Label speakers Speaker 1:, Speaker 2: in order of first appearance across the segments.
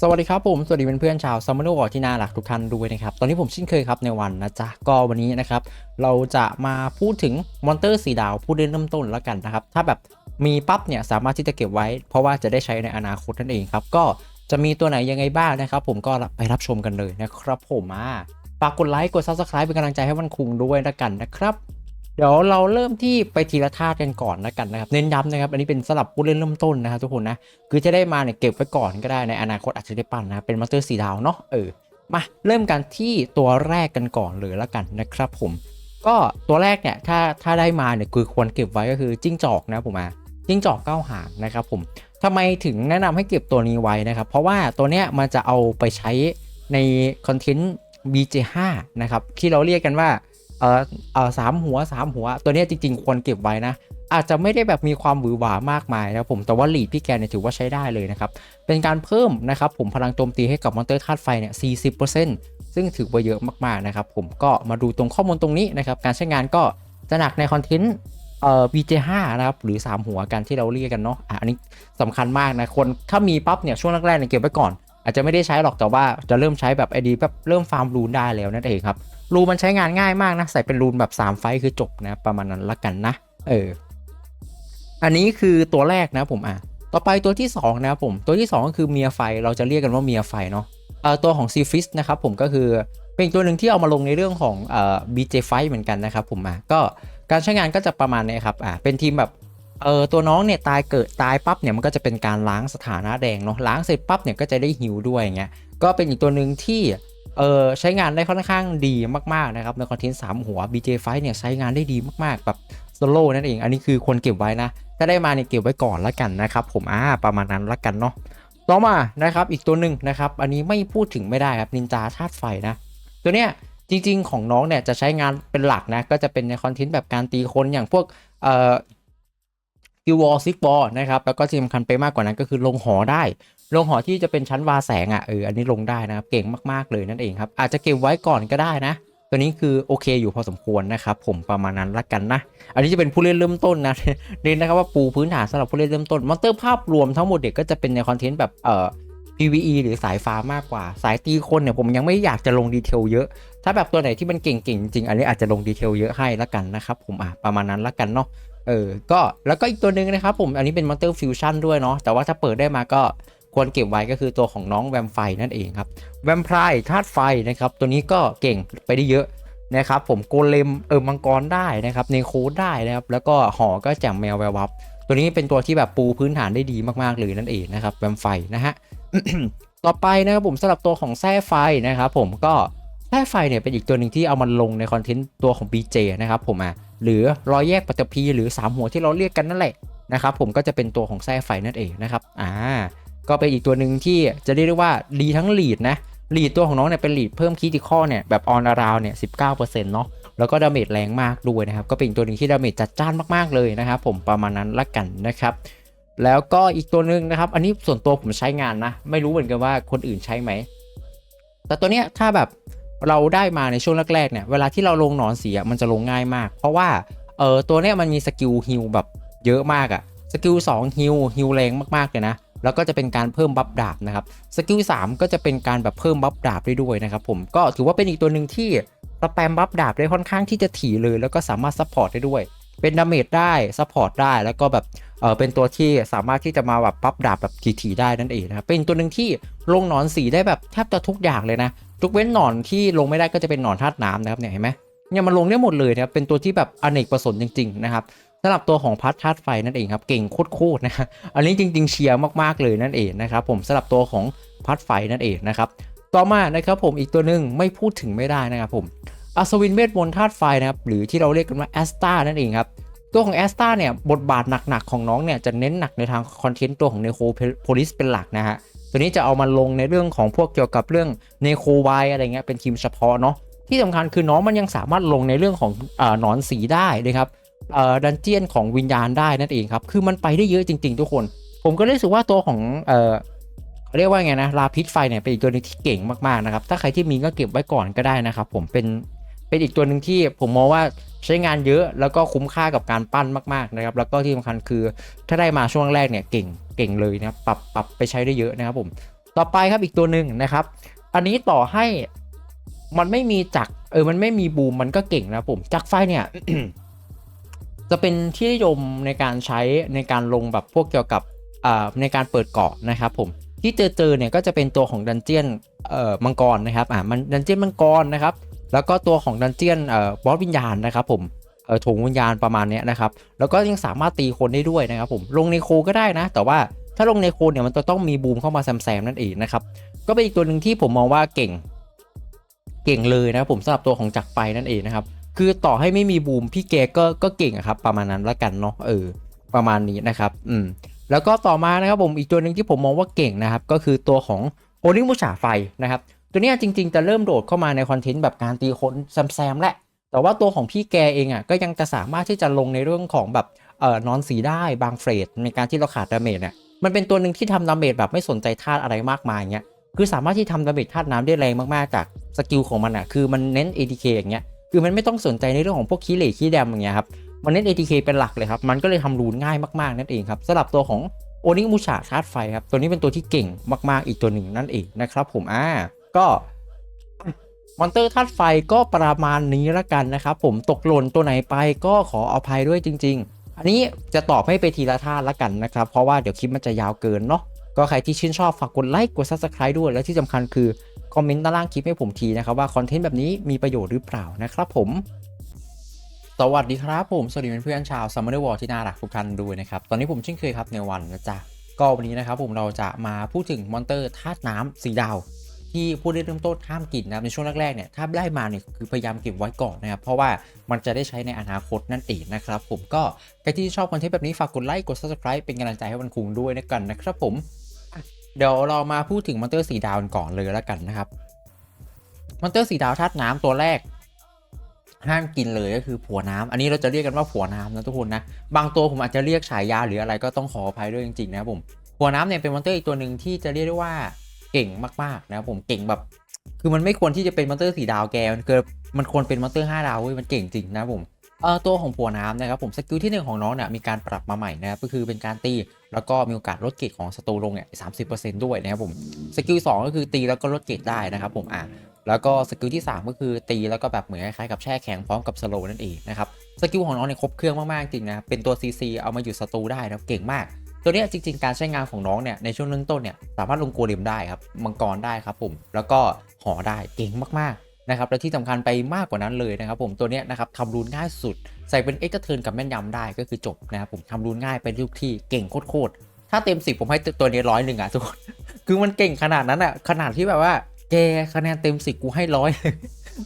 Speaker 1: สวัสดีครับผม สวัสดีเพื่อนๆชาวซัมเมอร์วอร์ที่น่ารักทุกท่านด้วยนะครับ ตอนนี้ผมชินเคยครับในวันนะจ๊ะ ก็วันนี้นะครับ เราจะมาพูดถึงมอนเตอร์สีดาวผู้เล่นเริ่มต้นแล้วกันนะครับ ถ้าแบบมีปั๊บเนี่ยสามารถที่จะเก็บไว้ เพราะว่าจะได้ใช้ในอนาคตนั่นเองครับ ก็จะมีตัวไหนยังไงบ้างนะครับ ผมก็ไปรับชมกันเลยนะครับผมอ่าฝากกดไลค์กด subscribe เป็นกำลังใจให้วันคุงด้วยละกันนะครับ เดี๋ยวเราเริ่มที่ไปทีละธาตุกันก่อนแล้วกันนะครับ เน้นย้ำนะครับ อันนี้เป็นสลับผู้เล่นเริ่มต้นนะครับทุกคนนะ คือจะได้มาเนี่ยเก็บไว้ก่อนก็ได้ในอนาคตอาจจะได้ปั่นนะเป็นมาสเตอร์สีดาวเนาะเออมาเริ่มกันที่ตัวแรกกันก่อนเลยแล้วกันนะครับผม ก็ตัวแรกเนี่ยถ้าถ้าได้มาเนี่ยคือควรเก็บไว้ก็คือจิ้งจอกนะผมอะจิ้งจอกเก้าหางนะครับผมทำไมถึงแนะนำให้เก็บตัวนี้ไว้นะครับ เพราะว่าตัวเนี้ยมันจะเอาไปใช้ในคอนเทนต์ BJ5 นะครับที่เราเรียกกันว่า ออเออสามหัวสามหัว ตัวนี้จริง ๆ ควรเก็บไว้นะ อาจจะไม่ได้แบบมีความหวือหวามากมายนะผมแต่ว่าหลีดพี่แกเนี่ยถือว่าใช้ได้เลยนะครับ เป็นการเพิ่มนะครับผมพลังโจมตีให้กับมอนเตอร์ธาตุไฟเนี่ย 40%ซึ่งถือว่าเยอะมากๆนะครับผมก็มาดูตรงข้อมูลตรงนี้นะครับการใช้งานก็จะหนักในคอนเทนต์เอ่อ BJ5 นะครับหรือ 3 หัวกันที่เราเรียกกันเนาะอะอันนี้สำคัญมากนะคนถ้ามีปั๊บเนี่ยช่วงแรกๆเนี่ยเก็บไว้ก่อน อาจจะไม่ได้ใช้หรอกแต่ว่าจะเริ่มใช้แบบไอดีแบบเริ่มฟาร์มรูนได้แล้วนั่นเองครับ รูมันใช้งานง่ายมากนะ ใส่เป็นรูนแบบ 3 ไฟคือจบนะ ประมาณนั้นละกันนะ เออ อันนี้คือตัวแรกนะผมอะ ต่อไปตัวที่ 2 นะผม ตัวที่ 2 ก็คือเมียไฟ เราจะเรียกกันว่าเมียไฟเนาะเอ่อตัวของซีฟิสนะครับผมก็คือเป็นตัวหนึ่งที่เอามาลงในเรื่องของเอ่อ BJ Fight เหมือนกันนะครับผมอะ ก็การใช้งานก็จะประมาณนี้ครับอะเป็นทีมแบบเออตัวน้องเนี่ยตายเกิดตายปั๊บเนี่ยมันก็จะเป็นการล้างสถานะแดงเนาะล้างเสร็จปั๊บเนี่ยก็จะได้ฮิวด้วยอย่างเงี้ยก็เป็นอีกตัวหนึ่งที่ เออใช้งานได้ค่อนข้างดีมากๆนะครับในคอนเทนต์3หัว BJ Fight เนี่ยใช้งานได้ดีมากๆแบบโซโล่นั่นเอง อันนี้คือควรเก็บไว้นะ ถ้าได้มาเนี่ยเก็บไว้ก่อนละกันนะครับผมอ่าประมาณนั้นละกันเนาะต่อมานะครับอีกตัวหนึ่งนะครับ อันนี้ไม่พูดถึงไม่ได้ครับนินจาธาตุไฟนะ ตัวเนี้ยจริง ๆ ของน้องเนี่ยจะใช้งานเป็นหลักนะก็จะเป็นในคอนเทนต์แบบการตีคนอย่างพวกเอ่อ กิววอลซิกบอลนะครับแล้วก็ที่สำคัญไปมากกว่านั้นก็คือลงหอได้ ลงหอที่จะเป็นชั้นวาแสงอะเอออันนี้ลงได้นะครับเก่งมากๆเลยนั่นเองครับอาจจะเก็บไว้ก่อนก็ได้นะ ตัวนี้คือโอเคอยู่พอสมควรนะครับผมประมาณนั้นละกันนะ อันนี้จะเป็นผู้เล่นเริ่มต้นนะเรียนนะครับว่าปูพื้นฐานสำหรับผู้เล่นเริ่มต้นมอนเตอร์ภาพรวมทั้งหมดเด็กก็จะเป็นในคอนเทนต์แบบเอ่อ PVE หรือสายฟ้ามากกว่า สายตีคนเนี่ยผมยังไม่อยากจะลงดีเทลเยอะ ถ้าแบบตัวไหนที่มันเก่งๆจริงอันนี้อาจจะลงดีเทลเยอะให้ละกันนะครับผมอะประมาณนั้นละกันเนาะ เออ ก็แล้วก็อีกตัวหนึ่งนะครับผมอันนี้เป็นมอนเตอร์ฟิวชั่นด้วยเนาะแต่ว่าถ้าเปิดได้มาก็ควรเก็บไว้ก็คือตัวของน้องแวมไฟนั่นเองครับแวมไพร์ธาตุไฟนะครับ ตัวนี้ก็เก่งไปได้เยอะนะครับ ผมโกเลมเออมังกรได้นะครับเนโคได้นะครับแล้วก็หอก็แจ่มแมวแวววับ ตัวนี้เป็นตัวที่แบบปูพื้นฐานได้ดีมากๆเลยนั่นเองนะครับแวมไฟนะฮะต่อไปนะครับผมสำหรับตัวของแส้ไฟนะครับผมก็ แส้ไฟเนี่ยเป็นอีกตัวหนึ่งที่เอามันลงในคอนเทนต์ตัวของ BJ นะครับผมอะหรือรอยแยกปัตตภีหรือ 3 หัวที่เราเรียกกันนั่นแหละนะครับผมก็จะเป็นตัวของแส้ไฟนั่นเองนะครับอ่าก็เป็นอีกตัวหนึ่งที่จะเรียกได้ว่าดีทั้งลีดนะลีดตัวของน้องเนี่ยเป็นลีดเพิ่มคีติคอเนี่ยแบบออนาราวเนี่ยสิเเนาะแล้วก็ดาเมจแรงมากด้วยนะครับก็เป็นอีกตัวหนึ่งที่ดาเมจจัดจ้านมากๆเลยนะครับผมประมาณนั้นละกันนะครับแล้วก็อีกตัวหนึ่งนะครับ อันนี้ส่วนตัวผมใช้งานนะ ไม่รู้เหมือนกันว่าคนอื่นใช้ไหม แต่ตัวเนี้ยถ้าแบบ เราได้มาในช่วงแรกๆเนี่ย เวลาที่เราลงหนอนสีอะมันจะลงง่ายมาก เพราะว่าเออตัวเนี้ยมันมีสกิลฮิลแบบเยอะมากอะสกิล2ฮิลฮิลแรงมากๆเลยนะแล้วก็จะเป็นการเพิ่มบัฟดาบนะครับสกิล3ก็จะเป็นการแบบเพิ่มบัฟดาบได้ด้วยนะครับผมก็ถือว่าเป็นอีกตัวหนึ่งที่สแปมบัฟดาบได้ค่อนข้างที่จะถี่เลย แล้วก็สามารถซัพพอร์ตได้ด้วย เป็นดาเมจได้ซัพพอร์ตได้แล้วก็แบบเออเป็นตัวที่สามารถที่จะมาแบบปั๊บดาบแบบถี่ๆได้นั่นเองนะครับเป็นตัวหนึ่งที่ลงหนอนสีได้แบบแทบจะทุกอย่างเลยนะ ทุกเว้นหนอนที่ลงไม่ได้ก็จะเป็นหนอนธาตุน้ำนะครับเนี่ยเห็นไหมเนี่ยมันลงได้หมดเลยนะครับเป็นตัวที่แบบอเนกประสงค์จริงๆนะครับสำหรับตัวของพัทธาตุไฟนั่นเองครับเก่งโคตรๆนะอันนี้จริง ๆเชียร์มากๆเลยนั่นเองนะครับผมสำหรับตัวของพัทไฟนั่นเองนะครับต่อมานะครับผมอีกตัวหนึ่งไม่พูดถึงไม่ได้นะครับผมอัศวินเวทมนต์ธาตุไฟนะครับหรือที่เราเรียกกันว่าแอสตานั่นเองครับตัวของแอสตาเนี่ยบทบาทหนักๆของน้องเนี่ยจะเน้นหนักในทางคอนเทนต์ตัวของเนโคโพลิสเป็นหลักนะฮะ ตัวนี้จะเอามาลงในเรื่องของพวกเกี่ยวกับเรื่องเนโคไวอะไรเงี้ยเป็นทีมเฉพาะเนาะที่สำคัญคือน้องมันยังสามารถลงในเรื่องของอหนอนสีได้นะครับดันเจียนของวิญญาณได้นั่นเองครับ คือมันไปได้เยอะจริง ๆ ทุกคน ผมก็รู้สึกว่าตัวของเเขาเรียกว่าไงนะลาพิษไฟเนี่ยเป็นอีกตัวหนึงที่เก่งมากๆนะครับ ถ้าใครที่มีก็เก็บไว้ก่อนก็ได้นะครับ ผมเป็นเป็นอีกตัวหนึ่งที่ผมมองว่า ใช้งานเยอะแล้วก็คุ้มค่ากับการปั้นมากๆนะครับ แล้วก็ที่สำคัญคือถ้าได้มาช่วงแรกเนี่ยเก่งเก่งเลยนะครับปรับปรับไปใช้ได้เยอะนะครับผมต่อไปครับอีกตัวหนึ่งนะครับ อันนี้ต่อให้มันไม่มีจักรเออมันไม่มีบูมมันก็เก่งนะผมจักรไฟเนี่ยจะเป็นที่นิยมในการใช้ในการลงแบบพวกเกี่ยวกับอ่าในการเปิดเกาะนะครับผมที่เจอเจอเนี่ยก็จะเป็นตัวของดันเจียนเออมังกรนะครับอ่ามันดันเจียนมังกรนะครับ แล้วก็ตัวของดันเจียนเอ่อบอสวิญญาณนะครับผมเอ่อถงวิญญาณประมาณนี้นะครับ แล้วก็ยังสามารถตีคนได้ด้วยนะครับผมลงในโคก็ได้นะ แต่ว่าถ้าลงในโคเนี่ยมันจะต้องมีบูมเข้ามาแซมๆนั่นเองนะครับก็เป็นอีกตัวหนึ่งที่ผมมองว่าเก่ง เก่งเลยนะครับผมสำหรับตัวของจักรไฟนั่นเองนะครับคือต่อให้ไม่มีบูมพี่แกก็ก็เก่งครับ ประมาณนั้นละกันเนาะเออ ประมาณนี้นะครับ อืมแล้วก็ต่อมานะครับผมอีกตัวหนึ่งที่ผมมองว่าเก่งนะครับ ก็คือตัวของโอนิมูชาไฟนะครับ ตัวนี้จริง ๆ จะเริ่มโดดเข้ามาในคอนเทนต์แบบการตีคนแซมๆแหละ แต่ว่าตัวของพี่แกเองอะก็ยังจะสามารถที่จะลงในเรื่องของแบบเอ่อนอนสีได้บางเฟรดในการที่เราขาดดาเมจเนี่ยมันเป็นตัวหนึ่งที่ทำดาเมจแบบไม่สนใจธาตุอะไรมากมายเงี้ยคือสามารถที่ทำดาเมจธาตุน้ำได้แรงมากๆจากสกิลของมันอะคือมันเน้น ATK อย่างเงี้ยคือมันไม่ต้องสนใจในเรื่องของพวกคีเหล็กคีแดมอย่างเงี้ยครับมันเน้น ATK เป็นหลักเลยครับ มันก็เลยทำรูนง่ายมาก ๆ นั่นเองครับสำหรับตัวของโอนิมูชาธาตุไฟครับ ตัวนี้เป็นตัวที่เก่งมาก ๆ อีกตัวหนึ่งนั่นเองนะครับผม อ่า ก็มอนเตอร์ธาตุไฟก็ประมาณนี้ละกันนะครับผมตกหล่นตัวไหนไปก็ขออภัยด้วยจริง ๆ อันนี้จะตอบให้ไปทีละท่าละกันนะครับ เพราะว่าเดี๋ยวคลิปมันจะยาวเกินเนาะก็ใครที่ชื่นชอบฝากกดไลค์กด subscribe ด้วยและที่สำคัญคือคอมเมนต์ด้านล่างคลิปให้ผมทีนะครับว่าคอนเทนต์แบบนี้มีประโยชน์หรือเปล่านะครับผมสวัสดีครับผม สวัสดีเพื่อนๆชาว Summer War ที่น่ารักทุกท่านด้วยนะครับ ตอนนี้ผมเช่นเคยครับในวันนะจ๊ะก็วันนี้นะครับผมเราจะมาพูดถึงมอนเตอร์ธาตุน้ำสีดาว ที่ผู้ได้เริ่มต้นห้ามกินนะครับในช่วงแรกๆเนี่ยถ้าได้มาเนี่ยคือพยายามเก็บไว้ก่อนนะครับเพราะว่ามันจะได้ใช้ในอนาคตนั่นเองนะครับผมก็ใครที่ชอบคอนเทนต์แบบนี้ฝากกดไลค์กด subscribe เป็นกำลังใจให้วันคุงด้วยนะกันนะครับผมเดี๋ยวเรามาพูดถึงมอนเตอร์สีดาวก่อนเลยแล้วกันนะครับมอนเตอร์สีดาวธาตุน้ำตัวแรก ห้ามกินเลยก็คือผัวน้ำอันนี้เราจะเรียกกันว่าผัวน้ำนะทุกคนนะบางตัวผมอาจจะเรียกฉายาหรืออะไรก็ต้องขออภัยด้วยจริงๆนะครับผมผัวน้ำเนี่ยเป็นมอนเตอร์อีกตัวหนึ่งที่จะเรียกได้ว่า เก่งมากๆนะครับผมเก่งแบบ คือมันไม่ควรที่จะเป็นมอนเตอร์สีดาวแกมันเกิดมันควรเป็นมอนเตอร์5ดาวเว้ยมันเก่งจริงนะครับผมเออตัวของผัวน้ำนะครับผมสกิลที่หนึ่งของน้องเนี่ยมีการปรับมาใหม่นะครับก็คือเป็นการตี แล้วก็มีโอกาสลดเกรดของศัตรูลงเนี่ยสามสิบเปอร์เซ็นต์ด้วยนะครับผมสกิลสองก็คือตีแล้วก็ลดเกรดได้นะครับผมอะแล้วก็สกิลที่ 3 ก็คือตีแล้วก็แบบเหมือนคล้ายๆกับแช่แข็งพร้อมกับสโลว์นั่นเองนะครับสกิลของน้องเนี่ยครบเครื่องมากๆจริงนะเป็นตัว CC เอามาหยุดศัตรูได้นะเก่งมาก ตัวนี้จริง ๆ การใช้งานของน้องเนี่ยในช่วงเริ่มต้นเนี่ยสามารถลงโกเลมได้ครับมังกรได้ครับผมแล้วก็หอได้เก่งมากๆนะครับและที่สำคัญไปมากกว่านั้นเลยนะครับผมตัวนี้นะครับทำรูนง่ายสุด ใส่เป็นเอ็กซ์เทิร์นกับแม่นยำได้ก็คือจบนะครับผมทำรูนง่ายไปทุกที่เก่งโคตรๆถ้าเต็ม10ผมให้ตัวนี้ร้อยหนึ่งอะทุกคนคือมันเก่งขนาดนั้นอะขนาดที่แบบว่าแกคะแนนเต็มสิกูให้ร้อย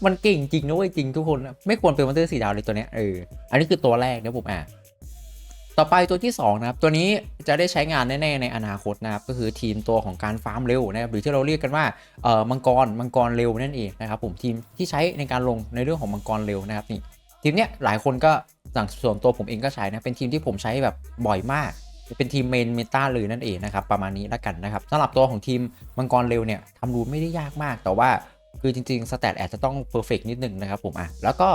Speaker 1: มันเก่งจริงนะเว้ยจริงทุกคน ไม่ควรเป็นมอนเตอร์สีดาวเลยตัวเนี้ยเอออันนี้คือตัวแรกนะผมอะ ต่อไปตัวที่2นะครับตัวนี้จะได้ใช้งานแน่ๆในอนาคตนะครับก็คือทีมตัวของการฟาร์มเร็วนะครับหรือที่เราเรียกกันว่าเอ่อมังกรมังกรเร็วนั่นเองนะครับผมทีมที่ใช้ในการลงในเรื่องของมังกรเร็วนะครับนี่ทีมเนี้ยหลายคนก็สั่งส่วนตัวผมเองก็ใช้นะเป็นทีมที่ผมใช้แบบบ่อยมาก เป็นทีมเมนเมตาเลยนั่นเองนะครับประมาณนี้แล้วกันนะครับสำหรับตัวของทีมมังกรเร็วเนี่ยทำรูนไม่ได้ยากมากแต่ว่าคือจริงๆสแตทอาจจะต้องเพอร์เฟกนิดนึงนะครับผมอะแล้วก็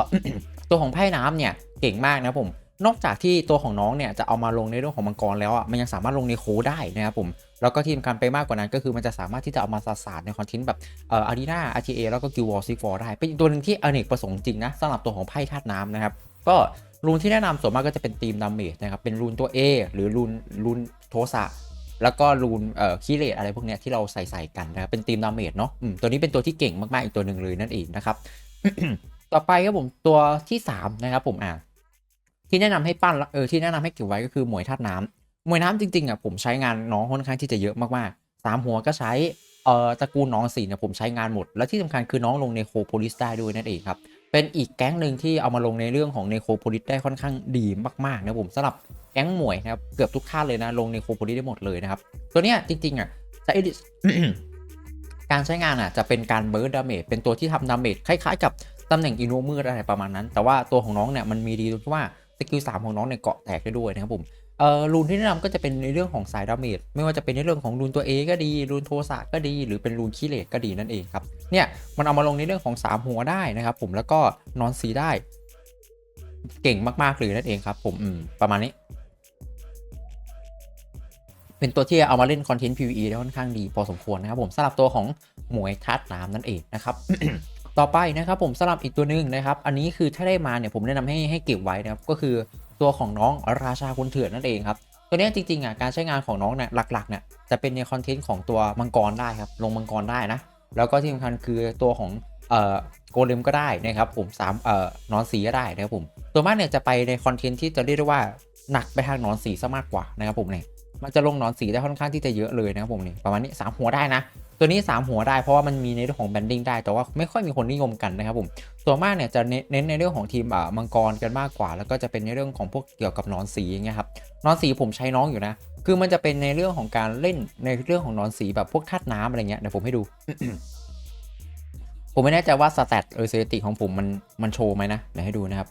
Speaker 1: ตัวของไพ่น้ำเนี่ยเก่งมากนะผม นอกจากที่ตัวของน้องเนี่ยจะเอามาลงในเรื่องของมังกรแล้วอะมันยังสามารถลงในโคได้นะครับผมแล้วก็ที่สำคัญไปมากกว่านั้นก็คือมันจะสามารถที่จะเอามาสาสาดในคอนเทนต์แบบเอ่ออารีนาอาร์ทีเอแล้วก็กิววอลซิฟอร์ได้ เป็นตัวหนึ่งที่อเนกประสงค์จริงนะสำหรับตัวของไพ่ธาตุน้ำนะครับก็รูนที่แนะนำส่วนมากก็จะเป็นทีมดาเมจนะครับเป็นรูนตัว A หรือรูนรูนโทสะแล้วก็รูนเอ่อคีเลตอะไรพวกเนี้ยที่เราใส่ใส่กันนะครับเป็นทีมดาเมจเนาะตัวนี้เป็นตัวที่เก่งมากๆอีกตัวหนึ่งเลยนั่นเองนะครับต่อไปครับผมตัวที่3นะครับผมอ่า ที่แนะนำให้ปั้นเออที่แนะนำให้เก็บไว้ก็คือหมวยธาตุน้ำหมวยน้ำจริงๆอะผมใช้งานน้องค่อนข้างที่จะเยอะมากๆสามหัวก็ใช้เอ่อตระกูลน้องสีเนี่ยผมใช้งานหมด แล้วที่สำคัญคือน้องลงในโคโพลิสได้ด้วยนั่นเองครับ เป็นอีกแก๊งหนึ่งที่เอามาลงในเรื่องของเนโคโพลิสได้ค่อนข้างดีมากๆนะผมสำหรับแก๊งหมวยนะครับเกือบทุกท่าเลยนะลงเนโคโพลิสได้หมดเลยนะครับตัวเนี้ยจริงๆอะจะ edit การใช้งานอะจะเป็นการเบิร์ดดาเมจเป็นตัวที่ทำดาเมจคล้ายๆ กับตำแหน่งอินโนมืดอะไรประมาณนั้น แต่ว่าตัวของน้องเนี่ยมันมีดีตรงที่ว่า กิลสามของน้องเนี่ยเกาะแตกได้ด้วยนะครับผมเอ่อรูนที่แนะนำก็จะเป็นในเรื่องของสายดาเมจไม่ว่าจะเป็นในเรื่องของรูนตัว A ก็ดีรูนโทสะก็ดี หรือเป็นรูนคีเลตก็ดีนั่นเองครับเนี่ยมันเอามาลงในเรื่องของสามหัวได้นะครับผมแล้วก็นอนสีได้ เก่งมากๆเลยนั่นเองครับผมอืมประมาณนี้ เป็นตัวที่เอามาเล่นคอนเทนต์ PVE ได้ค่อนข้างดีพอสมควรนะครับผมสำหรับตัวของหมวยทัดน้ำนั่นเองนะครับ ต่อไปนะครับผมสำหรับอีกตัวหนึ่งนะครับ อันนี้คือถ้าได้มาเนี่ยผมแนะนำให้ให้เก็บไว้นะครับ ก็คือตัวของน้องราชาคนเถื่อนนั่นเองครับ ตัวนี้จริงๆอะการใช้งานของน้องเนี่ยหลักๆเนี่ยจะเป็นในคอนเทนต์ของตัวมังกรได้ครับ ลงมังกรได้นะ แล้วก็ที่สำคัญคือตัวของเอ่อโกเลมก็ได้นะครับผมสามเอ่อนอนสีก็ได้นะครับผมตัวมากเนี่ยจะไปในคอนเทนต์ที่จะเรียกได้ว่าหนักไปทางนอนสีซะมากกว่านะครับผมเนี่ยมันจะลงนอนสีได้ค่อนข้างที่จะเยอะเลยนะครับผมนี่ประมาณนี้สามหัวได้นะ ตัวนี้ 3 หัวได้เพราะว่ามันมีในเรื่องของแบนดิ้งได้แต่ว่าไม่ค่อยมีคนนิยมกันนะครับผมส่วนมากเนี่ยจะเน้นในเรื่องของทีมมังกรกันมากกว่า แล้วก็จะเป็นในเรื่องของพวกเกี่ยวกับนอนสีอย่างเงี้ยครับนอนสีผมใช้น้องอยู่นะ คือมันจะเป็นในเรื่องของการเล่นในเรื่องของนอนสีแบบพวกธาตุน้ำอะไรเงี้ยเดี๋ยวผมให้ดู ผมไม่แน่ใจว่าสแตทเออสถิติของผมมันมันโชว์ไหมนะเดี๋ยวให้ดูนะครับ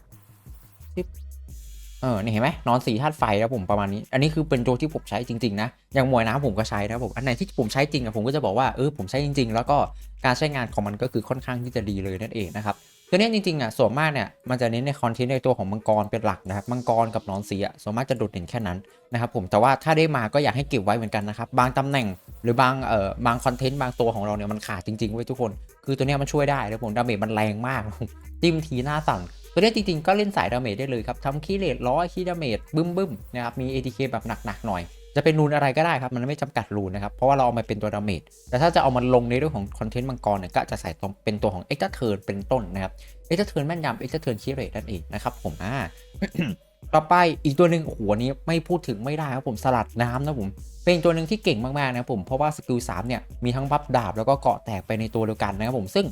Speaker 1: เออนี่เห็นไหมนอนสีธาตุไฟแล้วผมประมาณนี้ อันนี้คือเป็นตัวที่ผมใช้จริงๆนะอย่างมวยน้ำผมก็ใช้นะผมอันไหนที่ผมใช้จริงอะผมก็จะบอกว่าเออผมใช้จริง ๆ แล้วก็การใช้งานของมันก็คือค่อนข้างที่จะดีเลยนั่นเองนะครับตัวเนี้ยจริงๆอะส่วนมากเนี่ยมันจะเน้นในคอนเทนต์ในตัวของมังกรเป็นหลักนะครับมังกรกับนอนสีอะส่วนมากจะโดดเด่นแค่นั้นนะครับผมแต่ว่าถ้าได้มาก็อยากให้เก็บไว้เหมือนกันนะครับบางตำแหน่งหรือบางเอ่อบางคอนเทนต์บางตัวของเราเนี่ยมันขาดจริงๆไว้ยทุกคน คือตัวเนี้ยมันช่วยได้แล้วผมดาเมจมันแรงมากจิ้มทีหน้าสั่น ตัวเนี้จริงๆ ก็เล่นสายดาเมจได้เลยครับทำคีเลตร้อยคีดาเมจบึ้มบึ้มนะครับมี ATK แบบหนักๆหน่อย จะเป็นรูนอะไรก็ได้ครับ มันไม่จำกัดรูนนะครับ เพราะว่าเราเอามาเป็นตัวดาเมจแต่ถ้าจะเอามันลงในเรื่องของคอนเทนต์มังกรเนี่ยก็จะใส่ตรงเป็นตัวของเอ็กซ์เทิร์นเป็นต้นนะครับเอ็กซ์เทิร์นแม่นยำเอ็กซ์เทิร์นคีเรตนั่นเองนะครับผมอ่าต่อไปอีกตัวหนึ่งโอ้โหอันนี้ไม่พูดถึงไม่ได้ครับผมสลัดน้ำนะผมเป็นตัวหนึ่งที่เก่งมากๆนะผมเพราะว่าสกิล3เนี่ยมีทั้งบัฟดาบแล้วก็เกาะแตกไปในตัวเดียวกันนะครับผมซึ่ง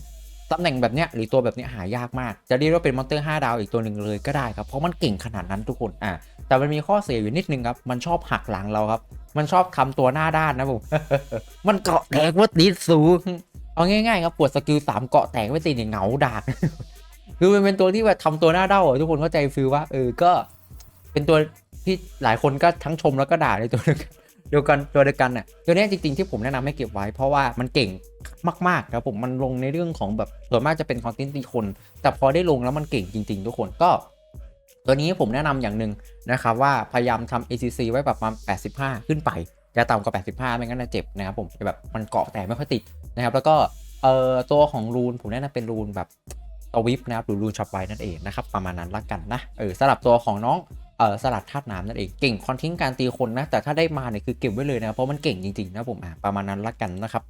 Speaker 1: ตำแหน่งแบบเนี้ยหรือตัวแบบเนี้ยหายากมาก จะเรียกว่าเป็นมอนเตอร์ 5 ดาวอีกตัวหนึ่งเลยก็ได้ครับ เพราะมันเก่งขนาดนั้นทุกคนอะแต่มันมีข้อเสียอยู่นิดนึงครับ มันชอบหักหลังเราครับ มันชอบทำตัวหน้าด้านนะผม มันเกาะแตกวัดดีสูงเอาง่ายๆครับปวดสกิล3เกาะแตกไว้ตีเนี่ยเหงาดากคือมันเป็นตัวที่แบบทำตัวหน้าเด้าอะทุกคนเข้าใจฟิลว่าเออก็ เป็นตัวที่หลายคนก็ทั้งชมแล้วก็ด่าในตัวนึง เดียวกันตัวเดียวกันน่ะตัวนี้จริงๆที่ผมแนะนำให้เก็บไว้ เพราะว่ามันเก่งมากๆครับผมมันลงในเรื่องของแบบส่วนมากจะเป็นคอนเทนต์ตีคน แต่พอได้ลงแล้วมันเก่งจริง ๆ ทุกคนก็ ตัวนี้ผมแนะนำอย่างหนึ่งนะครับว่าพยายามทำ ACC ไว้แบบประมาณ85 ขึ้นไปอย่าต่ำกว่า 85 ไม่งั้นจะเจ็บนะครับผมแบบมันเกาะแต่ไม่ค่อยติดนะครับ แล้วก็เอ่อตัวของรูนผมแนะนำเป็นรูนแบบตวิปนะครับหรือรูนช็อปไว้นั่นเองนะครับประมาณนั้นละกันนะเออสำหรับตัวของน้อง เออสลัดธาตุน้ำนั่นเอง เก่งคอนเทนต์การตีคนนะ แต่ถ้าได้มาเนี่ยคือเก็บไว้เลยนะ เพราะมันเก่งจริงๆนะผมอะประมาณนั้นละกันนะครับ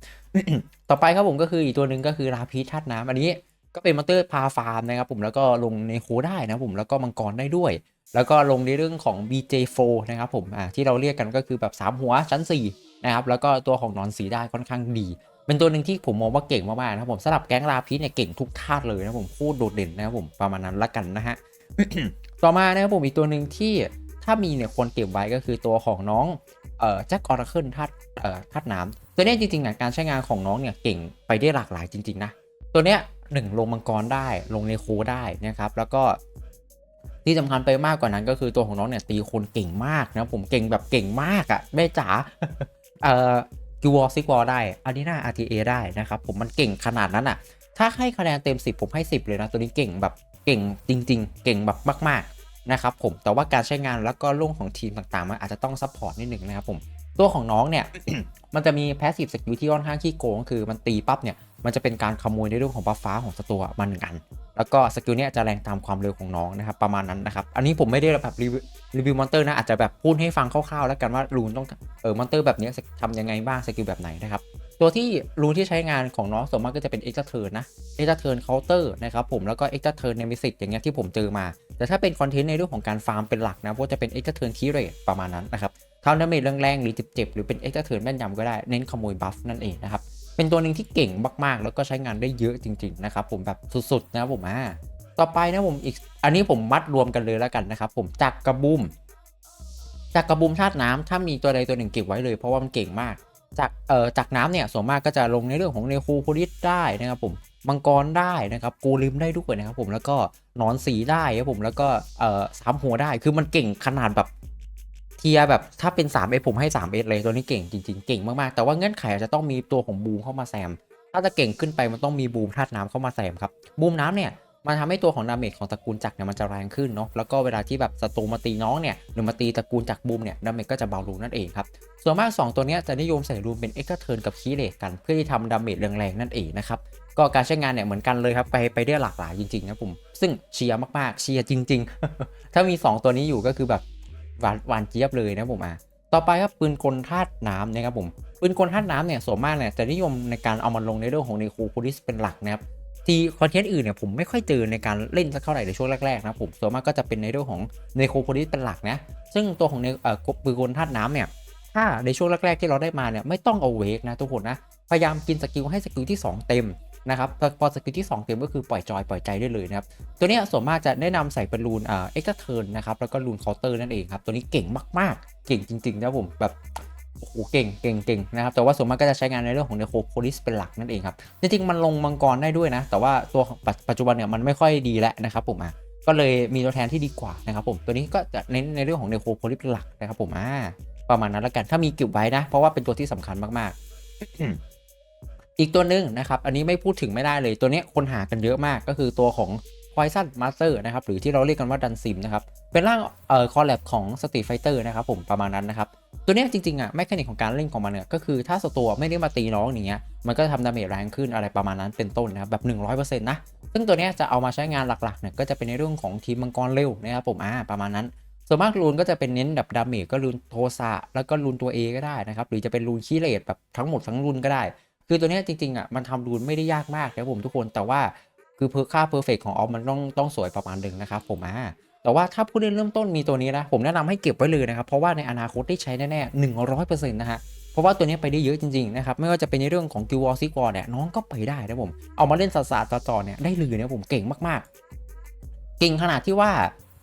Speaker 1: ต่อไปครับผมก็คืออีกตัวหนึ่งก็คือราพีธาตุน้ำอันนี้ก็เป็นมอนเตอร์พาฟาร์มนะครับผมแล้วก็ลงในโคได้นะผมแล้วก็มังกรได้ด้วย แล้วก็ลงในเรื่องของ BJ4 นะครับผมอะที่เราเรียกกันก็คือแบบ 3 หัวชั้น 4 นะครับ แล้วก็ตัวของนอนสีได้ค่อนข้างดี เป็นตัวหนึ่งที่ผมมองว่าเก่งมากๆนะครับผมสำหรับแก๊งราพีเนี่ยเก่งทุกธาตุเลยนะผมโคตรโดดเด่นนะครับผมประมาณนั้นละกันนะฮะ ต่อมานะครับผมอีกตัวหนึ่งที่ถ้ามีเนี่ยควรเก็บไว้ก็คือตัวของน้องเอ่อแจ็คออร์เคิลธาตุเอ่อธาตุน้ำตัวเนี้ยจริงๆอะการใช้งานของน้องเนี่ยเก่งไปได้หลากหลายจริง ๆ นะ ตัวเนี้ยหนึ่งลงมังกรได้ลงในโคได้นะครับแล้วก็ที่สำคัญไปมากกว่านั้นก็คือตัวของน้องเนี่ยตีคนเก่งมากนะผมเก่งแบบเก่งมากอะ่ะแม่จ๋าเอ่อกิวอซิกวอได้อารีนา RTA ได้นะครับผมมันเก่งขนาดนั้นอะถ้าให้คะแนนเต็ม 10 ผมให้ 10 เลยนะ ตัวนี้เก่งแบบ เก่งจริง ๆ เก่งแบบมากๆนะครับผมแต่ว่าการใช้งานแล้วก็เรื่องของทีมต่างๆ มันอาจจะต้องซัพพอร์ตนิดหนึ่งนะครับผมตัวของน้องเนี่ยมันจะมีแพสซีฟสกิลที่ค่อนข้างขี้โกงคือมันตีปั๊บเนี่ยมันจะเป็นการขโมยในเรื่องของบัฟฟ้าของศัตรูอะมาหนึ่งอัน แล้วก็สกิลเนี้ยจะแรงตามความเร็วของน้องนะครับประมาณนั้นนะครับ อันนี้ผมไม่ได้แบบรีวิวรีวิวมอนเตอร์นะอาจจะแบบพูดให้ฟังคร่าวๆ แล้วกันว่ารูนต้องเออมอนเตอร์แบบเนี้ยทำยังไงบ้างสกิลแบบไหนนะครับ ตัวที่รูนที่ใช้งานของน้องส่วนมากก็จะเป็นเอ็กซ์เทิร์นะเอ็กซ์เทิร์นเคาน์เตอร์นะครับผมแล้วก็เอ็กซ์เทิร์นเนมิสิตอย่างเงี้ยที่ผมเจอมา แต่ถ้าเป็นคอนเทนต์ในเรื่องของการฟาร์มเป็นหลักนะก็จะเป็นเอ็กซ์เทิร์นคีเรตประมาณนั้นนะครับทำดาเมจแรงๆหรือเจ็บๆหรือเป็นเอ็กซ์เทิร์แม่นยำก็ได้เน้นขโมยบัฟนั่นเองนะครับเป็นตัวหนึ่งที่เก่งมากๆ แล้วก็ใช้งานได้เยอะจริง ๆ นะครับผมแบบสุดๆนะผมอ่าต่อไปนะผมอีกอันนี้ผมมัดรวมกันเลยแล้วกันนะครับผมจากกระบุมจากกระบุมธาตุน้ำถ้ามีตัวใดตัวหนึ่งเก็บไว้เลยเพราะว่ามันเก่งมาก จากเอ่อจากน้ำเนี่ยส่วนมากก็จะลงในเรื่องของเนคูโพลิสได้นะครับผมมังกรได้นะครับกูริมได้ด้วยนะครับผมแล้วก็นอนสีได้ครับผมแล้วก็เอ่อสามหัวได้คือมันเก่งขนาดแบบเทียแบบถ้าเป็น 3 s ผมให้ 3 s เลยตัวนี้เก่งจริงๆ เก่งมากๆ แต่ว่าเงื่อนไขอาจจะต้องมีตัวของบูมเข้ามาแซม ถ้าจะเก่งขึ้นไปมันต้องมีบูมธาตุน้ำเข้ามาแซมครับบูมน้ำเนี่ย มันทำให้ตัวของดาเมจของตระกูลจักรเนี่ยมันจะแรงขึ้นเนาะแล้วก็เวลาที่แบบศัตรูมาตีน้องเนี่ยหรือมาตีตระกูลจักรบูมเนี่ยดาเมจก็จะเบาลงนั่นเองครับส่วนมาก 2 ตัวเนี้ยจะนิยมใส่รูนเป็นเอ็กซ์เทิร์นกับคีเลตกันเพื่อที่ทำดาเมจแรงๆนั่นเองนะครับก็การใช้งานเนี่ยเหมือนกันเลยครับไปไปได้หลากหลายจริงๆนะผมซึ่งเชียร์มากๆเชียร์จริง ๆ ถ้ามี 2 ตัวนี้อยู่ก็คือแบบหวานหวานเจี๊ยบเลยนะผมอะต่อไปครับปืนกลธาตุน้ำนะครับผมปืนกลธาตุน้ำเนี่ยส่วนมากเนี่ยจะนิยมในการเอามาลงในเรื่องของเนโคโพลิสเป็นหลักนะครับ ที่คอนเทนต์อื่นเนี่ยผมไม่ค่อยเจอในการเล่นสักเท่าไหร่ในช่วงแรกๆนะผมส่วนมากก็จะเป็นในเรื่องของเนโคโพลิสเป็นหลักนะซึ่งตัวของในเอ่อปืนกลธาตุน้ำเนี่ยถ้าในช่วงแรกๆที่เราได้มาเนี่ยไม่ต้องเอาเวกนะทุกคนนะพยายามกินสกิลให้สกิลที่ 2 เต็มนะครับพอสกิลที่ 2 เต็มก็คือปล่อยจอยปล่อยใจได้เลยนะครับตัวนี้ส่วนมากจะแนะนำใส่เป็นรูนเอ่อเอ็กซ์เทิร์นนะครับแล้วก็รูนเคาน์เตอร์นั่นเองครับตัวนี้เก่งมากๆ เก่งจริงๆนะผมแบบ โอ้โหเก่งเก่งเก่งนะครับ แต่ว่าส่วนมากก็จะใช้งานในเรื่องของเนโคโพลิสเป็นหลักนั่นเองครับ จริงๆ มันลงมังกรได้ด้วยนะ แต่ว่าตัวปัจจุบันเนี่ยมันไม่ค่อยดีแล้วนะครับผมอะก็เลยมีตัวแทนที่ดีกว่านะครับผม ตัวนี้ก็จะเน้นในเรื่องของเนโคโพลิสเป็นหลักนะครับผมอ่าประมาณนั้นแล้วกัน ถ้ามีเก็บไว้นะ เพราะว่าเป็นตัวที่สำคัญมากๆ อีกตัวหนึ่งนะครับ อันนี้ไม่พูดถึงไม่ได้เลย ตัวนี้คนหากันเยอะมาก ก็คือตัวของ Poison Master นะครับหรือที่เราเรียกกันว่าดันซิมนะครับเป็นร่างเอ่อคอลแลบของ Street Fighter นะครับผมประมาณนั้นนะครับตัวเนี้ยจริงๆอะแมคานิกของการเล่นของมันเนี่ยก็คือถ้าศัตรูไม่ได้มาตีน้องอย่างเงี้ยมันก็จะทำดาเมจแรงขึ้นอะไรประมาณนั้นเป็นต้นนะครับแบบ100%นะซึ่งตัวเนี้ยจะเอามาใช้งานหลักๆเนี่ยก็จะเป็นในเรื่องของทีมมังกรเร็วนะครับผมอ่าประมาณนั้นส่วนมากรูนก็จะเป็นเน้นแบบดาเมจก็รูนโทสะแล้วก็รูนตัว A ก็ได้นะครับหรือจะเป็นรูนคีเลตแบบทั้งหมดทั้งรูนก็ได้ คือตัวเนี้ยจริงๆอะมันทำรูนไม่ได้ยากมากนะครับผมทุกคนแต่ว่า คือเพอค่าเพอร์เฟกของออฟมันต้องต้องสวยประมาณหนึ่งนะครับผมอ่าแต่ว่าถ้าผู้เล่นเริ่มต้นมีตัวนี้นะ ผมแนะนำให้เก็บไว้เลยนะครับ เพราะว่าในอนาคตได้ใช้แน่ๆหนึ่งร้อยเปอร์เซ็นต์นะฮะเพราะว่าตัวนี้ไปได้เยอะจริงๆนะครับ ไม่ว่าจะเป็นในเรื่องของกิววอซิกวอเนี่ยน้องก็ไปได้นะผม เอามาเล่นศาสร์ต่อๆเนี่ยได้เลยนะผมเก่งมากๆ เก่งขนาดที่ว่า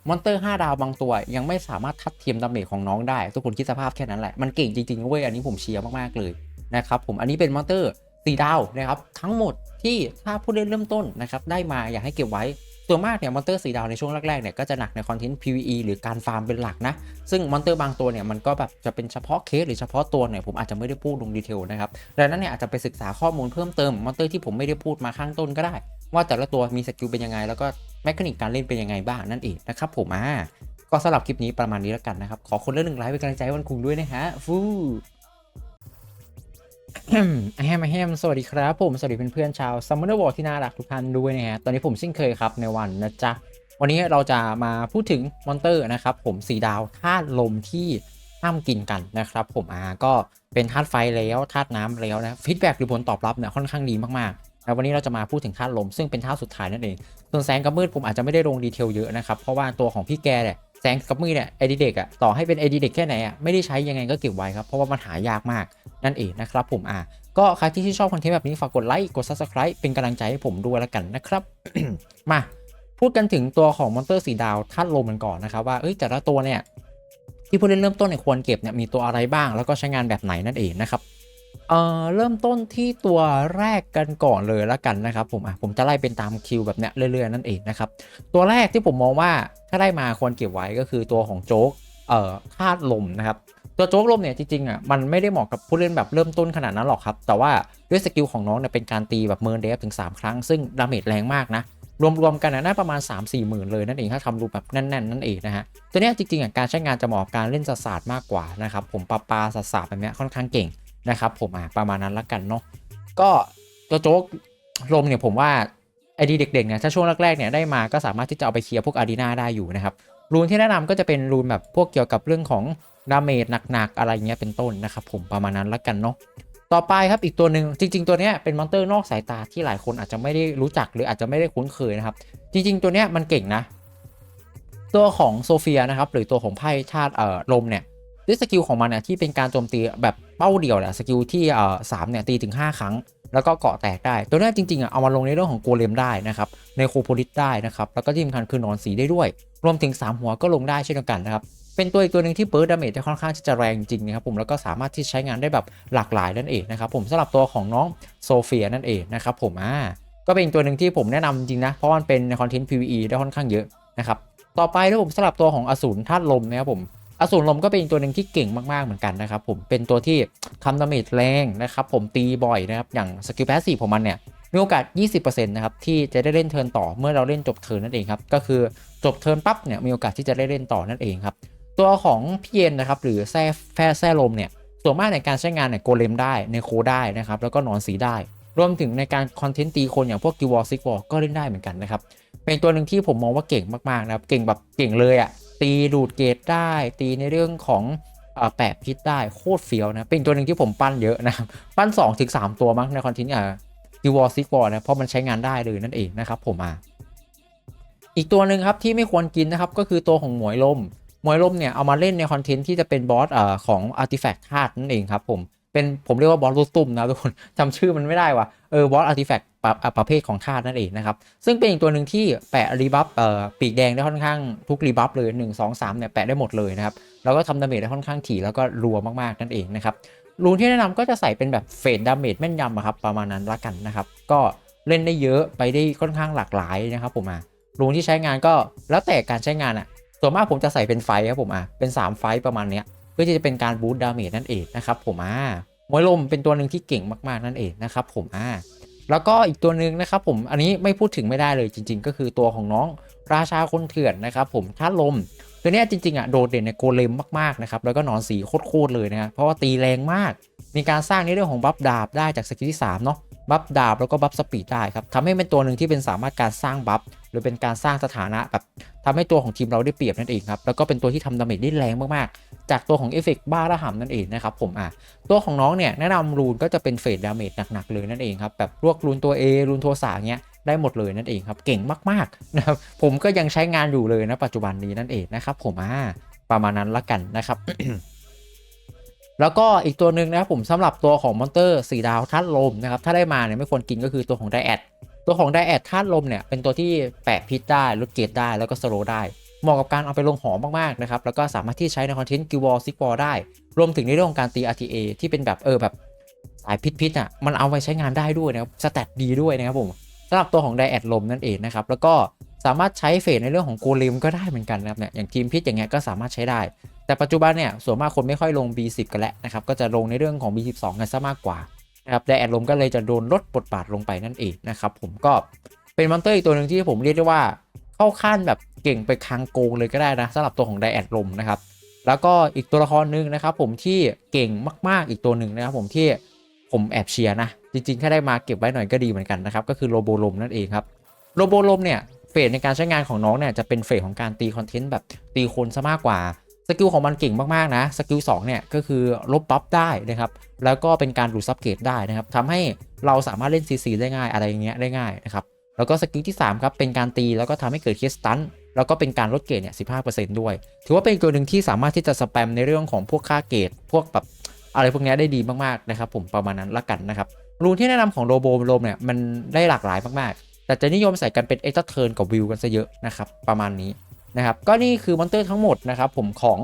Speaker 1: มอนเตอร์ 5 ดาวบางตัว ยังไม่สามารถทัดเทียมดาเมจของน้องได้ ทุกคนคิดสภาพแค่นั้นแหละ มันเก่งจริงๆเว้ยอันนี้ผมเชียร์มากๆเลยนะครับผมอันนี้เป็นมอนเตอร์ สีดาวนะครับทั้งหมดที่ถ้าผู้เล่นเริ่มต้นนะครับได้มาอยากให้เก็บไว้ส่วนมากเนี่ยมอนเตอร์สีดาวในช่วงแรกๆเนี่ยก็จะหนักในคอนเทนต์ PVE หรือการฟาร์มเป็นหลักนะ ซึ่งมอนเตอร์บางตัวเนี่ยมันก็แบบจะเป็นเฉพาะเคสหรือเฉพาะตัวเนี่ยผมอาจจะไม่ได้พูดลงดีเทลนะครับดังนั้นเนี่ยอาจจะไปศึกษาข้อมูลเพิ่มเติมมอนเตอร์ที่ผมไม่ได้พูดมาข้างต้นก็ได้ ว่าแต่ละตัวมีสกิลเป็นยังไง แล้วก็แมคานิกการเล่นเป็นยังไงบ้างนั่นเองนะครับผมอ่าก็สำหรับคลิปนี้ประมาณนี้แล้วกันนะครับขอคนละหนึ่งไลค์เป็นกำลังใจวันคุงด้วยนะฮะฟู แฮมแฮมแฮมสวัสดีครับ ผม สวัสดีเพื่อนๆชาวซัมเมอร์วอลที่น่ารักทุกท่านด้วยนะฮะ ตอนนี้ผมเช่นเคยครับในวันนะจ๊ะ วันนี้เราจะมาพูดถึงมอนเตอร์นะครับ ผมสีดาวธาตุลมที่ห้ามกินกันนะครับ ผมอ่าก็เป็นธาตุไฟแล้วธาตุน้ำแล้วนะฟีดแบ็กหรือผลตอบรับเนี่ยค่อนข้างดีมากๆแล้ววันนี้เราจะมาพูดถึงธาตุลมซึ่งเป็นธาตุสุดท้ายนั่นเองส่วนแสงกับมืดผมอาจจะไม่ได้ลงดีเทลเยอะนะครับเพราะว่าตัวของพี่แกเนี่ย แสงกับมืดเนี่ยไอดีเด็กอะต่อให้เป็นไอดีเด็กแค่ไหนอะไม่ได้ใช้ยังไงก็เก็บไว้ครับ เพราะว่ามันหายากมากนั่นเองนะครับผมอ่าก็ใครที่ชื่นชอบคอนเทนต์แบบนี้ฝากกดไลค์กด subscribe เป็นกำลังใจให้ผมด้วยแล้วกันนะครับ มาพูดกันถึงตัวของมอนเตอร์สีดาวธาตุลมกันก่อนนะครับว่าเอ้ยแต่ละตัวเนี่ยที่ผู้เล่นเริ่มต้นเนี่ยควรเก็บเนี่ยมีตัวอะไรบ้าง แล้วก็ใช้งานแบบไหนนั่นเองนะครับ เอ่อเริ่มต้นที่ตัวแรกกันก่อนเลยแล้วกันนะครับผมอะผมจะไล่เป็นตามคิวแบบเนี้ยเรื่อยๆนั่นเองนะครับตัวแรกที่ผมมองว่าถ้าได้มาควรเก็บไว้ก็คือตัวของโจ๊กเอ่อธาตุลมนะครับตัวโจ๊กลมเนี่ยจริงๆอะมันไม่ได้เหมาะกับผู้เล่นแบบเริ่มต้นขนาดนั้นหรอกครับ แต่ว่าด้วยสกิลของน้องเนี่ยเป็นการตีแบบเมินเดฟถึง 3 ครั้ง ซึ่งดาเมจแรงมากนะรวมๆกันนะน่าประมาณ 3 4หมื่นเลยนั่นเองถ้าทำรูปแบบแน่นๆนั่นเองนะฮะตัวเนี้ยจริงๆอะการใช้งานจะเหมาะกับการเล่นศาสตร์มากกว่านะครับผมปลาปลาศาสตร์แบบเนี้ยค่อนข้างเก่ง นะครับผมอะประมาณนั้นละกันเนาะก็ตัวโจ๊กลมเนี่ยผมว่าไอดีเด็กๆเนี่ยถ้าช่วงแรกๆเนี่ยได้มาก็สามารถที่จะเอาไปเคลียร์พวกอารีนาได้อยู่นะครับรูนที่แนะนำก็จะเป็นรูนแบบพวกเกี่ยวกับเรื่องของดาเมจหนักๆอะไรเงี้ยเป็นต้นนะครับผมประมาณนั้นละกันเนาะต่อไปครับอีกตัวหนึ่งจริง ๆ ตัวเนี้ยเป็นมอนเตอร์นอกสายตาที่หลายคนอาจจะไม่ได้รู้จักหรืออาจจะไม่ได้คุ้นเคยนะครับ จริง ๆ ตัวเนี้ยมันเก่งนะ ตัวของโซเฟียนะครับหรือตัวของไพ่ชาติเอ่อลมเนี่ย ด้วยสกิลของมันเนี่ยที่เป็นการโจมตีแบบเป้าเดียวแหละสกิลที่เอ่อสามเนี่ยตีถึง 5 ครั้ง แล้วก็เกาะแตกได้ ตัวนี้จริงๆอะเอามาลงในเรื่องของโกเลมได้นะครับในโคโพลิสได้นะครับแล้วก็ที่สำคัญคือนอนสีได้ด้วย รวมถึง 3 หัวก็ลงได้เช่นเดียวกันนะครับเป็นตัวอีกตัวหนึ่งที่เบิร์ดดาเมจได้ค่อนข้างที่จะแรงจริงนะครับผมแล้วก็สามารถที่ใช้งานได้แบบหลากหลายนั่นเองนะครับผมสำหรับตัวของน้องโซเฟียนั่นเองนะครับผมอ่าก็เป็นตัวหนึ่งที่ผมแนะนำจริงนะ เพราะมันเป็นในคอนเทนต์ PVE ได้ค่อนข้างเยอะนะครับ ต่อไปนะผมสำหรับตัวของอสูรธาตุลมนะครับผม อสูรลมก็เป็นตัวหนึ่งที่เก่งมากๆเหมือนกันนะครับผมเป็นตัวที่ทำดาเมจแรงนะครับผมตีบ่อยนะครับอย่างสกิลแพสซีฟของมันเนี่ยมีโอกาส 20%นะครับที่จะได้เล่นเทิร์นต่อเมื่อเราเล่นจบเทิร์นนั่นเองครับก็คือจบเทิร์นปั๊บเนี่ยมีโอกาสที่จะได้เล่นต่อนั่นเองครับตัวของพี่เย็นนะครับหรือแซ่แฟแซ่ลมเนี่ยส่วนมากในการใช้งานเนี่ยโกเลมได้ในโคได้นะครับแล้วก็นอนสีได้ รวมถึงในการคอนเทนต์ตีคนอย่างพวกกิวอลซิกวอลก็เล่นได้เหมือนกันนะครับ เป็นตัวหนึ่งที่ผมมองว่าเก่งมากๆนะครับ เก่งแบบเก่งเลยอะ่ะ ตีดูดเกตได้ ตีในเรื่องของอแปะพิษได้โคตรเฟี้ยวนะ เป็นตัวหนึ่งที่ผมปั้นเยอะนะครับปั้น2ถึง3ตัวมั้งในคอนเทนต์อ่ากิวอลซิกวอลนะเพราะมันใช้งานได้เลยนั่นเองนะครับผมอะอีกตัวหนึ่งครับที่ไม่ควรกินนะครับก็คือตัวของหมวยลมหมวยลมเนี่ยเอามาเล่นในคอนเทนต์ที่จะเป็นบอสอ่อของอาร์ติแฟกต์ธาตุนั่นเองครับผมเป็นผมเรียกว่าบอสลูกตุ้มนะทุกคนจำชื่อมันไม่ได้ว่ะเออบอสอาร์ติแฟกต์ ประเภทของธาตุนั่นเองนะครับ ซึ่งเป็นอีกตัวหนึ่งที่แปะรีบัฟปีกแดงได้ค่อนข้างทุกรีบัฟเลย 1 2 3เนี่ยแปะได้หมดเลยนะครับ แล้วก็ทำดาเมจได้ค่อนข้างถี่แล้วก็รัวมากๆนั่นเองนะครับรูนที่แนะนำก็จะใส่เป็นแบบเฟดดาเมจแม่นยำอะครับประมาณนั้นละกันนะครับ ก็เล่นได้เยอะไปได้ค่อนข้างหลากหลายนะครับผมอะรูนที่ใช้งานก็แล้วแต่การใช้งานอะส่วนมากผมจะใส่เป็นไฟครับผมอะเป็น 3 ไฟประมาณเนี้ยเพื่อที่จะเป็นการบูตดาเมจนั่นเองนะครับผมอ่ามวยลมเป็นตัวหนึ่งที่เก่งมากๆนั่นเองนะครับผมอ่า แล้วก็อีกตัวหนึ่งนะครับผมอันนี้ไม่พูดถึงไม่ได้เลยจริง ๆ ก็คือตัวของน้องราชาคนเถื่อนนะครับผมธาลมตัวนี้จริงๆอะโดดเด่นในโกเลมมากๆนะครับแล้วก็หนอนสีโคตรๆเลยนะครับเพราะว่าตีแรงมาก มีการสร้างในเรื่องของบัฟดาบได้จากสกิลที่3เนาะ บัฟดาบแล้วก็บัฟสปีดได้ครับทำให้เป็นตัวหนึ่งที่เป็นสามารถการสร้างบัฟหรือเป็นการสร้างสถานะแบบทำให้ตัวของทีมเราได้เปรียบนั่นเองครับแล้วก็เป็นตัวที่ทำดาเมจได้แรงมากๆ จากตัวของเอฟเฟกบ้าระห่ำนั่นเองนะครับผมอะตัวของน้องเนี่ยแนะนำรูนก็จะเป็นเฟดดาเมจหนักๆเลยนั่นเองครับแบบพวกรูนตัว A รูนโทสาเงี้ยได้หมดเลยนั่นเองครับเก่งมากๆนะครับผมก็ยังใช้งานอยู่เลยนะปัจจุบันนี้นั่นเองนะครับผมอ่าประมาณนั้นละกันนะครับ แล้วก็อีกตัวหนึ่งนะครับผมสำหรับตัวของมอนเตอร์สีดาวธาตุลมนะครับถ้าได้มาเนี่ยไม่ควรกินก็คือตัวของไดแอดตัวของไดแอดธาตุลมเนี่ยเป็นตัวที่แปะพิษได้ลดเกรดได้แล้วก็สโลได้เหมาะกับการเอาไปลงหอมมากๆนะครับแล้วก็สามารถที่ใช้ในคอนเทนต์กิวอลซิกวอลได้ รวมถึงในเรื่องของการตี RTA ที่เป็นแบบเออแบบสายพิษพิษอะมันเอาไปใช้งานได้ด้วยนะครับสแตทดีด้วยนะครับผมสำหรับตัวของไดแอดลมนั่นเองนะครับแล้วก็สามารถใช้เฟสในเรื่องของโกเลมก็ได้เหมือนกันนะครับเนี่ยอย่างทีมพิษอย่างเงี้ยก็สามารถใช้ได้ แต่ปัจจุบันเนี่ยส่วนมากคนไม่ค่อยลง B10 กันแล้วนะครับก็จะลงในเรื่องของ B12 กันซะมากกว่านะครับไดแอดลมก็เลยจะโดนลดบทบาทลงไปนั่นเองนะครับผมก็เป็นมอนเตอร์อีกตัวหนึ่งที่ผมเรียกได้ว่าเข้าขั้นแบบเก่งไปคางโกงเลยก็ได้นะสำหรับตัวของไดแอดลมนะครับแล้วก็อีกตัวละครหนึ่งนะครับผมที่เก่งมากๆอีกตัวหนึ่งนะครับผมที่ผมแอบเชียร์นะจริงๆ ถ้าได้มาเก็บไว้หน่อยก็ดีเหมือนกันนะครับก็คือโรโบลมนั่นเองครับโรโบลมเนี่ยเฟสในการใช้งานของน้องเนี่ยจะเป็นเฟสของการตีคอนเทนต์แบบตีคนซะมากกว่า สกิลของมันเก่งมากๆนะสกิล2เนี่ยก็คือลบบัฟได้นะครับแล้วก็เป็นการดูดซับเกตได้นะครับทำให้เราสามารถเล่น CC ได้ง่ายอะไรอย่างเงี้ยได้ง่ายนะครับแล้วก็สกิลที่3ครับเป็นการตีแล้วก็ทำให้เกิดเคสตันแล้วก็เป็นการลดเกรดเนี่ย15%ด้วย ถือว่าเป็นตัวหนึ่งที่สามารถที่จะสแปมในเรื่องของพวกค่าเกรดพวกแบบอะไรพวกนี้ได้ดีมากๆนะครับผมประมาณนั้นละกันนะครับรูนที่แนะนำของโรโบโรมเนี่ยมันได้หลากหลายมากๆ แต่จะนิยมใส่กันเป็นเอ็กซ์เทิร์นกับวิวกันซะเยอะนะครับประมาณนี้ นะครับก็นี่คือมอนเตอร์ทั้งหมดนะครับผมของ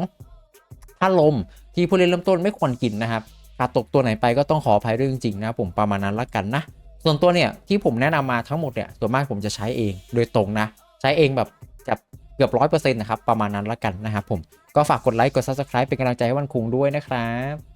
Speaker 1: ท่าลมที่ผู้เล่นเริ่มต้นไม่ควรกินนะครับขาดตกตัวไหนไปก็ต้องขออภัยด้วยจริงๆนะผมประมาณนั้นละกันนะ ส่วนตัวเนี่ยที่ผมแนะนำมาทั้งหมดเนี่ยส่วนมากผมจะใช้เองโดยตรงนะ ใช้เองแบบจะเกือบร้อยเปอร์เซ็นต์นะครับประมาณนั้นละกันนะครับผมก็ฝากกดไลค์กด Subscribe เป็นกำลังใจให้วันคุงด้วยนะครับ